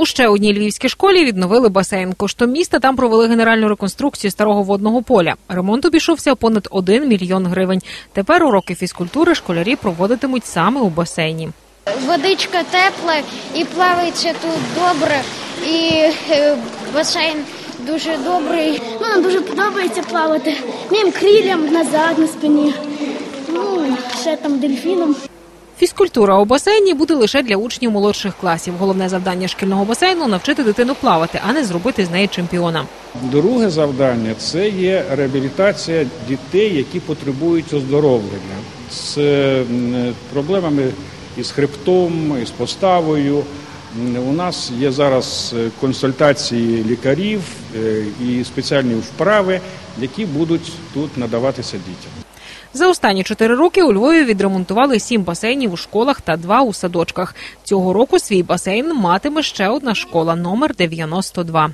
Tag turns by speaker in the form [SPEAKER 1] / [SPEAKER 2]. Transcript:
[SPEAKER 1] У ще одній львівській школі відновили басейн. Коштом міста там провели генеральну реконструкцію старого водного поля. Ремонт обійшовся понад 1 мільйон гривень. Тепер уроки фізкультури школярі проводитимуть саме у басейні.
[SPEAKER 2] Водичка тепла і плавається тут добре, і е, басейн дуже добрий.
[SPEAKER 3] Ну, нам дуже подобається плавати. Моїм крилям назад на спині. Ну, ще там дельфіном.
[SPEAKER 1] Фізкультура у басейні буде лише для учнів молодших класів. Головне завдання шкільного басейну навчити дитину плавати, а не зробити з неї чемпіона.
[SPEAKER 4] Друге завдання це є реабілітація дітей, які потребують оздоровлення з проблемами із хребтом, із поставою. У нас є зараз е, консультації лікарів е, і спеціальні вправи, які будуть тут надаватися дітям.
[SPEAKER 1] За останні чотири роки у Львові відремонтували сім басейнів у школах та два у садочках. Цього року свій басейн матиме ще одна школа номер 92.